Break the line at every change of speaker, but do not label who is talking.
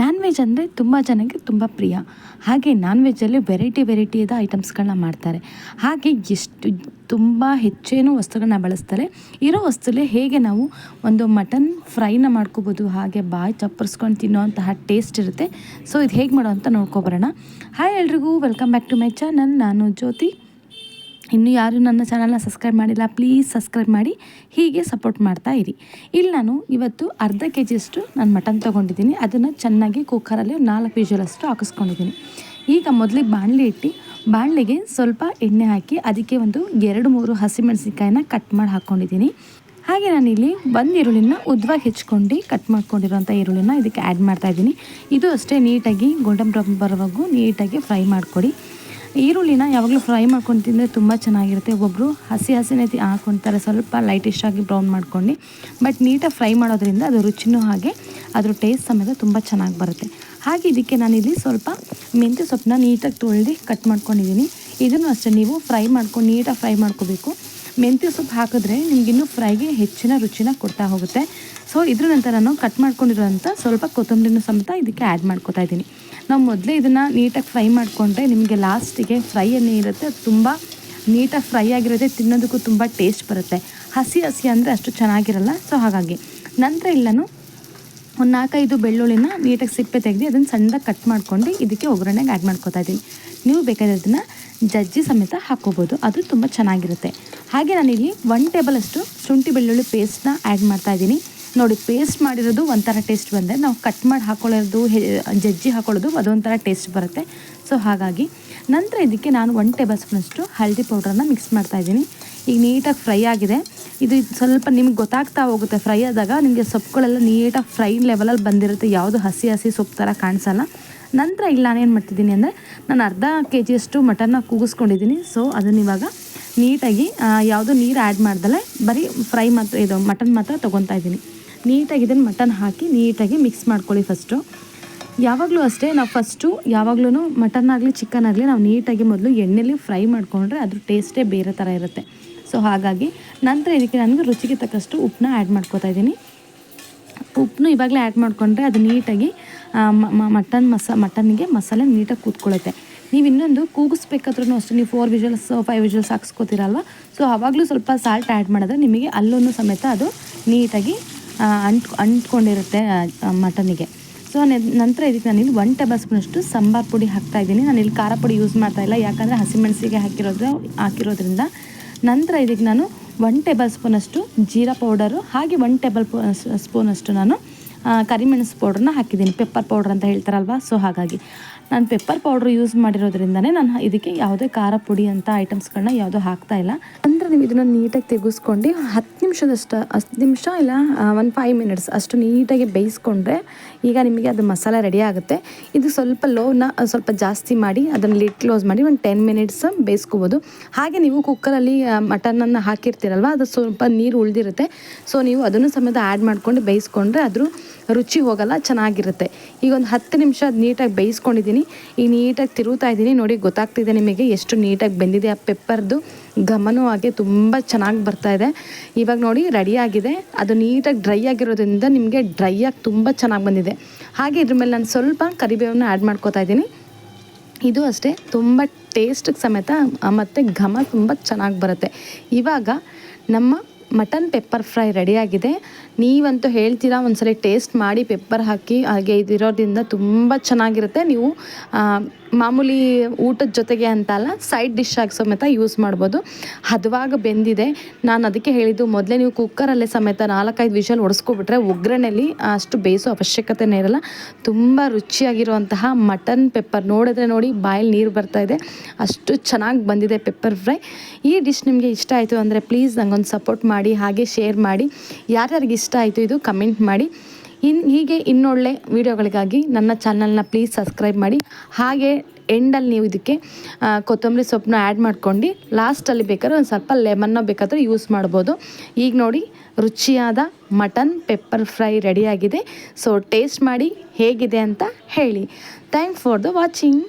Non veg ಅಂದರೆ ತುಂಬ ಜನಕ್ಕೆ ತುಂಬ ಪ್ರಿಯ. ಹಾಗೆ ನಾನ್ ವೆಜ್ಜಲ್ಲಿ ವೆರೈಟಿ ವೆರೈಟಿಯಾದ ಐಟಮ್ಸ್ಗಳನ್ನ ಮಾಡ್ತಾರೆ. ಹಾಗೆ ಎಷ್ಟು ತುಂಬ ಹೆಚ್ಚೇನು ವಸ್ತುಗಳನ್ನ ಬಳಸ್ತಾರೆ. ಇರೋ ವಸ್ತುಲೇ ಹೇಗೆ ನಾವು ಒಂದು ಮಟನ್ ಫ್ರೈನ ಮಾಡ್ಕೋಬೋದು, ಹಾಗೆ ಬಾಯಿ ಚಪ್ಪರ್ಸ್ಕೊಂಡು ತಿನ್ನೋವಂತಹ ಟೇಸ್ಟ್ ಇರುತ್ತೆ. ಸೊ ಇದು ಹೇಗೆ ಮಾಡೋ ಅಂತ ನೋಡ್ಕೊಬರೋಣ ಹಾಯ್ ಎಲ್ರಿಗೂ welcome back to my channel ನಾನು ಜ್ಯೋತಿ. ಇನ್ನೂ ಯಾರು ನನ್ನ ಚಾನಲ್ನ ಸಬ್ಸ್ಕ್ರೈಬ್ ಮಾಡಿಲ್ಲ ಪ್ಲೀಸ್ ಸಬ್ಸ್ಕ್ರೈಬ್ ಮಾಡಿ. ಹೀಗೆ ಸಪೋರ್ಟ್ ಮಾಡ್ತಾ ಇರಿ. ಇಲ್ಲಿ ನಾನು ಇವತ್ತು ಅರ್ಧ ಕೆ ಜಿಯಷ್ಟು ನಾನು ಮಟನ್ ತೊಗೊಂಡಿದ್ದೀನಿ. ಅದನ್ನು ಚೆನ್ನಾಗಿ ಕುಕ್ಕರಲ್ಲಿ ನಾಲ್ಕು ವಿಜುವಲಷ್ಟು ಹಾಕಿಸ್ಕೊಂಡಿದ್ದೀನಿ. ಈಗ ಮೊದಲಿಗೆ ಬಾಣಲೆ ಇಟ್ಟು ಬಾಣಲೆಗೆ ಸ್ವಲ್ಪ ಎಣ್ಣೆ ಹಾಕಿ ಅದಕ್ಕೆ ಒಂದು ಎರಡು ಮೂರು ಹಸಿಮೆಣಸಿನ್ಕಾಯಿನ ಕಟ್ ಮಾಡಿ ಹಾಕ್ಕೊಂಡಿದ್ದೀನಿ ಹಾಗೆ ನಾನಿಲ್ಲಿ ಒಂದು ಈರುಳ್ಳಿನ ಉದ್ದವಾಗಿ ಹೆಚ್ಕೊಂಡು ಕಟ್ ಮಾಡ್ಕೊಂಡಿರೋಂಥ ಈರುಳ್ಳಿನ ಇದಕ್ಕೆ ಆ್ಯಡ್ ಮಾಡ್ತಾ ಇದ್ದೀನಿ. ಇದು ಅಷ್ಟೇ ನೀಟಾಗಿ ಗೋಲ್ಡನ್ ಬ್ರೌನ್ ನೀಟಾಗಿ ಫ್ರೈ ಮಾಡಿಕೊಡಿ. ಈರುಳ್ಳಿನ ಯಾವಾಗಲೂ ಫ್ರೈ ಮಾಡ್ಕೊಂಡು ತಿಂದರೆ ತುಂಬ ಚೆನ್ನಾಗಿರುತ್ತೆ. ಒಬ್ಬರು ಹಸಿ ಹಸಿನೇ ತಿ ಹಾಕ್ಕೊತಾರೆ ಸ್ವಲ್ಪ ಲೈಟಿಶ್ ಆಗಿ ಬ್ರೌನ್ ಮಾಡ್ಕೊಂಡು. ಬಟ್ ನೀಟಾಗಿ ಫ್ರೈ ಮಾಡೋದ್ರಿಂದ ಅದು ರುಚಿನೂ ಹಾಗೆ, ಅದ್ರ ಟೇಸ್ಟ್ ಸಮೇತ ತುಂಬ ಚೆನ್ನಾಗಿ ಬರುತ್ತೆ. ಹಾಗೆ ಇದಕ್ಕೆ ನಾನಿಲ್ಲಿ ಸ್ವಲ್ಪ ಮೆಂತ್ಯ ಸೊಪ್ಪನ್ನ ನೀಟಾಗಿ ತೊಳೆದು ಕಟ್ ಮಾಡ್ಕೊಂಡಿದ್ದೀನಿ. ಇದನ್ನು ಅಷ್ಟೇ, ನೀವು ಫ್ರೈ ಮಾಡ್ಕೊಂಡು ನೀಟಾಗಿ ಫ್ರೈ ಮಾಡ್ಕೋಬೇಕು. ಮೆಂತ್ಯ ಸೊಪ್ಪು ಹಾಕಿದ್ರೆ ನಿಮಗಿನ್ನೂ ಫ್ರೈಗೆ ಹೆಚ್ಚಿನ ರುಚಿನ ಕೊಡ್ತಾ ಹೋಗುತ್ತೆ. ಸೊ ಇದ್ರ ನಂತರ ನಾನು ಕಟ್ ಮಾಡ್ಕೊಂಡಿರೋಂಥ ಸ್ವಲ್ಪ ಕೊತ್ತಂಬರಿನೂ ಸಮೇತ ಇದಕ್ಕೆ ಆ್ಯಡ್ ಮಾಡ್ಕೋತಾ ಇದ್ದೀನಿ. ನಾವು ಮೊದಲೇ ಇದನ್ನು ನೀಟಾಗಿ ಫ್ರೈ ಮಾಡಿಕೊಂಡ್ರೆ ನಿಮಗೆ ಲಾಸ್ಟಿಗೆ ಫ್ರೈ ಏನೇ ಇರುತ್ತೆ. ಅದು ತುಂಬ ನೀಟಾಗಿ ಫ್ರೈ ಆಗಿರುತ್ತೆ, ತಿನ್ನೋದಕ್ಕೂ ತುಂಬ ಟೇಸ್ಟ್ ಬರುತ್ತೆ. ಹಸಿ ಹಸಿ ಅಂದರೆ ಅಷ್ಟು ಚೆನ್ನಾಗಿರಲ್ಲ, ಸೊ ಹಾಗಾಗಿ. ನಂತರ ಇಲ್ಲನು ಒಂದು ನಾಲ್ಕೈದು ಬೆಳ್ಳುಳ್ಳಿನ ನೀಟಾಗಿ ಸಿಪ್ಪೆ ತೆಗೆದು ಅದನ್ನು ಸಣ್ಣದಾಗಿ ಕಟ್ ಮಾಡ್ಕೊಂಡು ಇದಕ್ಕೆ ಒಗ್ಗರಣೆಗೆ ಆ್ಯಡ್ ಮಾಡ್ಕೊತಾ ಇದ್ದೀನಿ ನೀವು ಬೇಕಾದ್ರೆ ಅದನ್ನು ಜಜ್ಜಿ ಸಮೇತ ಹಾಕ್ಕೋಬೋದು ಅದು ತುಂಬ ಚೆನ್ನಾಗಿರುತ್ತೆ. ಹಾಗೆ ನಾನಿಲ್ಲಿ ಒನ್ ಟೇಬಲ್ ಅಷ್ಟು ಶುಂಠಿ ಬೆಳ್ಳುಳ್ಳಿ ಪೇಸ್ಟ್ನ ಆ್ಯಡ್ ಮಾಡ್ತಾ ಇದ್ದೀನಿ ನೋಡಿ ಪೇಸ್ಟ್ ಮಾಡಿರೋದು ಒಂಥರ ಟೇಸ್ಟ್ ಬಂದರೆ ನಾವು ಕಟ್ ಮಾಡಿ ಹಾಕೊಳ್ಳೋದು ಜಜ್ಜಿ ಹಾಕೊಳ್ಳೋದು ಅದೊಂಥರ ಟೇಸ್ಟ್ ಬರುತ್ತೆ. ಸೊ ಹಾಗಾಗಿ ನಂತರ ಇದಕ್ಕೆ ನಾನು ಒನ್ ಟೇಬಲ್ ಸ್ಪೂನಷ್ಟು ಹಳದಿ ಪೌಡ್ರನ್ನ ಮಿಕ್ಸ್ ಮಾಡ್ತಾ ಇದ್ದೀನಿ. ಈಗ ನೀಟಾಗಿ ಫ್ರೈ ಆಗಿದೆ. ಇದು ಸ್ವಲ್ಪ ನಿಮ್ಗೆ ಗೊತ್ತಾಗ್ತಾ ಹೋಗುತ್ತೆ. ಫ್ರೈ ಆದಾಗ ನಿಮಗೆ ಸೊಪ್ಪುಗಳೆಲ್ಲ ನೀಟಾಗಿ ಫ್ರೈ ಲೆವೆಲಲ್ಲಿ ಬಂದಿರುತ್ತೆ. ಯಾವುದು ಹಸಿ ಹಸಿ ಸೊಪ್ಪು ಥರ ಕಾಣಿಸಲ್ಲ. ನಂತರ ಇಲ್ಲಿ ನಾನೇನು ಮಾಡ್ತಿದ್ದೀನಿ ಅಂದರೆ ನಾನು ಅರ್ಧ ಕೆ ಜಿಯಷ್ಟು ಮಟನ್ನ ಕೂಗಿಸ್ಕೊಂಡಿದ್ದೀನಿ. ಸೊ ಅದನ್ನ ಇವಾಗ ನೀಟಾಗಿ ಯಾವುದು ನೀರು ಆ್ಯಡ್ ಮಾಡ್ದಲೆ ಬರೀ ಫ್ರೈ ಮಾತ್ರ, ಇದು ಮಟನ್ ಮಾತ್ರ ತೊಗೊತಾ ಇದ್ದೀನಿ. ನೀಟಾಗಿ ಇದನ್ನು ಮಟನ್ ಹಾಕಿ ನೀಟಾಗಿ ಮಿಕ್ಸ್ ಮಾಡ್ಕೊಳ್ಳಿ ಫಸ್ಟು ಯಾವಾಗಲೂ ಅಷ್ಟೇ, ನಾವು ಫಸ್ಟು ಯಾವಾಗಲೂ ಮಟನ್ ಆಗಲಿ ಚಿಕನ್ ಆಗಲಿ ನಾವು ನೀಟಾಗಿ ಮೊದಲು ಎಣ್ಣೆಲಿ ಫ್ರೈ ಮಾಡಿಕೊಂಡ್ರೆ ಅದ್ರ ಟೇಸ್ಟೇ ಬೇರೆ ಥರ ಇರುತ್ತೆ. ಸೊ ಹಾಗಾಗಿ ನಂತರ ಇದಕ್ಕೆ ನನಗೆ ರುಚಿಗೆ ತಕ್ಕಷ್ಟು ಉಪ್ಪನ್ನ ಆ್ಯಡ್ ಮಾಡ್ಕೋತಾ ಇದ್ದೀನಿ. ಉಪ್ಪನ್ನು ಇವಾಗಲೇ ಆ್ಯಡ್ ಮಾಡಿಕೊಂಡ್ರೆ ಅದು ನೀಟಾಗಿ ಮಟನ್ ಮಸ ಮಟನ್ಗೆ ಮಸಾಲೆ ನೀಟಾಗಿ ಕೂತ್ಕೊಳ್ಳುತ್ತೆ. ನೀವು ಇನ್ನೊಂದು ಕೂಗಿಸ್ಬೇಕಾದ್ರೂ ಅಷ್ಟೇ, ನೀವು ಫೋರ್ ವಿಜುವಲ್ಸ್ ಫೈವ್ ವಿಜುವಲ್ಸ್ ಹಾಕ್ಸ್ಕೋತೀರಲ್ವ? ಸೊ ಆವಾಗಲೂ ಸ್ವಲ್ಪ ಸಾಲ್ಟ್ ಆ್ಯಡ್ ಮಾಡಿದ್ರೆ ನಿಮಗೆ ಅಲ್ಲೂ ಸಮೇತ ಅದು ನೀಟಾಗಿ ಅಂಟ್ ಅಂಟ್ಕೊಂಡಿರುತ್ತೆ ಮಟನಿಗೆ ಸೊ ನಂತರ ಇದಕ್ಕೆ ನಾನಿಲ್ಲಿ ಒನ್ ಟೇಬಲ್ ಸ್ಪೂನಷ್ಟು ಸಾಂಬಾರು ಪುಡಿ ಹಾಕ್ತಾ ಇದ್ದೀನಿ. ನಾನು ಇಲ್ಲಿ ಖಾರ ಪುಡಿ ಯೂಸ್ ಮಾಡ್ತಾ ಇಲ್ಲ. ಯಾಕಂದರೆ ಹಸಿಮೆಣಸಿಗೆ ಹಾಕಿರೋದು ಹಾಕಿರೋದ್ರಿಂದ ನಂತರ ಇದಕ್ಕೆ ನಾನು ಒನ್ ಟೇಬಲ್ ಸ್ಪೂನಷ್ಟು ಜೀರಾ ಪೌಡರು ಹಾಗೆ ಒನ್ ಟೇಬಲ್ ಸ್ಪೂನಷ್ಟು ನಾನು ಕರಿಮೆಣಸು ಪೌಡ್ರನ್ನ ಹಾಕಿದ್ದೀನಿ. ಪೆಪ್ಪರ್ ಪೌಡ್ರ್ ಅಂತ ಹೇಳ್ತಾರಲ್ವ? ಸೊ ಹಾಗಾಗಿ ನಾನು ಪೆಪ್ಪರ್ ಪೌಡ್ರ್ ಯೂಸ್ ಮಾಡಿರೋದ್ರಿಂದನೇ ನಾನು ಇದಕ್ಕೆ ಯಾವುದೇ ಖಾರ ಪುಡಿ ಅಂತ ಐಟಮ್ಸ್ಗಳನ್ನ ಯಾವುದೂ ಹಾಕ್ತಾ ಇಲ್ಲ. ಅಂದರೆ ನೀವು ಇದನ್ನು ನೀಟಾಗಿ ತೆಗೆಸ್ಕೊಂಡು ಹತ್ತು ನಿಮಿಷದಷ್ಟು ಹತ್ತು ನಿಮಿಷ ಇಲ್ಲ ಒಂದು ಫೈವ್ ಮಿನಿಟ್ಸ್ ಅಷ್ಟು ನೀಟಾಗಿ ಬೇಯಿಸ್ಕೊಂಡ್ರೆ ಈಗ ನಿಮಗೆ ಅದು ಮಸಾಲೆ ರೆಡಿ ಆಗುತ್ತೆ. ಇದು ಸ್ವಲ್ಪ ಲೋನ ಸ್ವಲ್ಪ ಜಾಸ್ತಿ ಮಾಡಿ, ಅದನ್ನು ಲಿಟ್ ಕ್ಲೋಸ್ ಮಾಡಿ ಒಂದು ಟೆನ್ ಮಿನಿಟ್ಸ್ ಬೇಯಿಸ್ಕೋಬೋದು. ಹಾಗೆ ನೀವು ಕುಕ್ಕರಲ್ಲಿ ಮಟನನ್ನು ಹಾಕಿರ್ತೀರಲ್ವ, ಅದು ಸ್ವಲ್ಪ ನೀರು ಉಳಿದಿರುತ್ತೆ. ಸೊ ನೀವು ಅದನ್ನು ಸಮೇತ ಆ್ಯಡ್ ಮಾಡ್ಕೊಂಡು ಬೇಯಿಸ್ಕೊಂಡ್ರೆ ಅದ್ರ ರುಚಿ ಹೋಗಲ್ಲ, ಚೆನ್ನಾಗಿರುತ್ತೆ. ಈಗ ಒಂದು ಹತ್ತು ನಿಮಿಷ ಅದು ನೀಟಾಗಿ ಬೇಯಿಸ್ಕೊಂಡಿದ್ದೀನಿ ಈಗ ನೀಟಾಗಿ ತಿರುಗ್ತಾ ಇದ್ದೀನಿ ನೋಡಿ, ಗೊತ್ತಾಗ್ತಿದೆ ನಿಮಗೆ ಎಷ್ಟು ನೀಟಾಗಿ ಬೆಂದಿದೆ. ಆ ಪೆಪ್ಪರ್ದು ಘಮನೂ ಹಾಗೆ ತುಂಬ ಚೆನ್ನಾಗಿ ಬರ್ತಾ ಇದೆ. ಇವಾಗ ನೋಡಿ ರೆಡಿಯಾಗಿದೆ ಅದು ನೀಟಾಗಿ ಡ್ರೈ ಆಗಿರೋದ್ರಿಂದ ನಿಮಗೆ ಡ್ರೈ ಆಗಿ ತುಂಬ ಚೆನ್ನಾಗಿ ಬಂದಿದೆ. ಹಾಗೆ ಇದ್ರ ಮೇಲೆ ನಾನು ಸ್ವಲ್ಪ ಕರಿಬೇವನ್ನು ಆ್ಯಡ್ ಮಾಡ್ಕೋತಾ ಇದ್ದೀನಿ ಇದು ಅಷ್ಟೇ, ತುಂಬ ಟೇಸ್ಟಿಗೆ ಸಮೇತ ಮತ್ತು ಘಮ ತುಂಬ ಚೆನ್ನಾಗಿ ಬರುತ್ತೆ. ಇವಾಗ ನಮ್ಮ ಮಟನ್ ಪೆಪ್ಪರ್ ಫ್ರೈ ರೆಡಿಯಾಗಿದೆ. ನೀವಂತೂ ಹೇಳ್ತೀರಾ ಒಂದ್ಸಲ ಟೇಸ್ಟ್ ಮಾಡಿ ಪೆಪ್ಪರ್ ಹಾಕಿ, ಹಾಗೆ ಇದಿರೋದ್ರಿಂದ ತುಂಬ ಚೆನ್ನಾಗಿರುತ್ತೆ. ನೀವು ಮಾಮೂಲಿ ಊಟದ ಜೊತೆಗೆ ಅಂತ ಅಲ್ಲ, ಸೈಡ್ ಡಿಶ್ ಆಗಿ ಸಮೇತ ಯೂಸ್ ಮಾಡ್ಬೋದು. ಹದವಾಗ ಬೆಂದಿದೆ. ನಾನು ಅದಕ್ಕೆ ಹೇಳಿದ್ದು, ಮೊದಲೇ ನೀವು ಕುಕ್ಕರಲ್ಲೇ ಸಮೇತ ನಾಲ್ಕೈದು ವಿಷಲ್ ಒಡಿಸ್ಕೊಬಿಟ್ರೆ ಒಗ್ಗರಣೆಯಲ್ಲಿ ಅಷ್ಟು ಬೇಯಿಸೋ ಅವಶ್ಯಕತೆನೇ ಇರಲ್ಲ. ತುಂಬ ರುಚಿಯಾಗಿರುವಂತಹ ಮಟನ್ ಪೆಪ್ಪರ್ ನೋಡಿದ್ರೆ ನೋಡಿ ಬಾಯಲ್ಲಿ ನೀರು ಬರ್ತಾ ಇದೆ. ಅಷ್ಟು ಚೆನ್ನಾಗಿ ಬಂದಿದೆ ಪೆಪ್ಪರ್ ಫ್ರೈ. ಈ ಡಿಶ್ ನಿಮಗೆ ಇಷ್ಟ ಆಯಿತು ಅಂದರೆ ಪ್ಲೀಸ್ ನಂಗೊಂದು ಸಪೋರ್ಟ್ ಮಾಡಿ, ಹಾಗೆ ಶೇರ್ ಮಾಡಿ. ಯಾರ್ಯಾರಿಗೆ ಇಷ್ಟ ಆಯಿತು ಇದು ಕಮೆಂಟ್ ಮಾಡಿ. ಇನ್ನು ಹೀಗೆ ಇನ್ನೊಳ್ಳೆ ವೀಡಿಯೋಗಳಿಗಾಗಿ ನನ್ನ ಚಾನಲ್ನ ಪ್ಲೀಸ್ ಸಬ್ಸ್ಕ್ರೈಬ್ ಮಾಡಿ. ಹಾಗೆ ಎಂಡಲ್ಲಿ ನೀವು ಇದಕ್ಕೆ ಕೊತ್ತಂಬರಿ ಸೊಪ್ಪನ್ನ ಆ್ಯಡ್ ಮಾಡ್ಕೊಂಡು ಲಾಸ್ಟಲ್ಲಿ ಬೇಕಾದ್ರೆ ಒಂದು ಸ್ವಲ್ಪ ಲೆಮನ್ನ ಬೇಕಾದರೆ ಯೂಸ್ ಮಾಡ್ಬೋದು. ಈಗ ನೋಡಿ, ರುಚಿಯಾದ ಮಟನ್ ಪೆಪ್ಪರ್ ಫ್ರೈ ರೆಡಿಯಾಗಿದೆ ಸೊ ಟೇಸ್ಟ್ ಮಾಡಿ ಹೇಗಿದೆ ಅಂತ ಹೇಳಿ. Thanks for the watching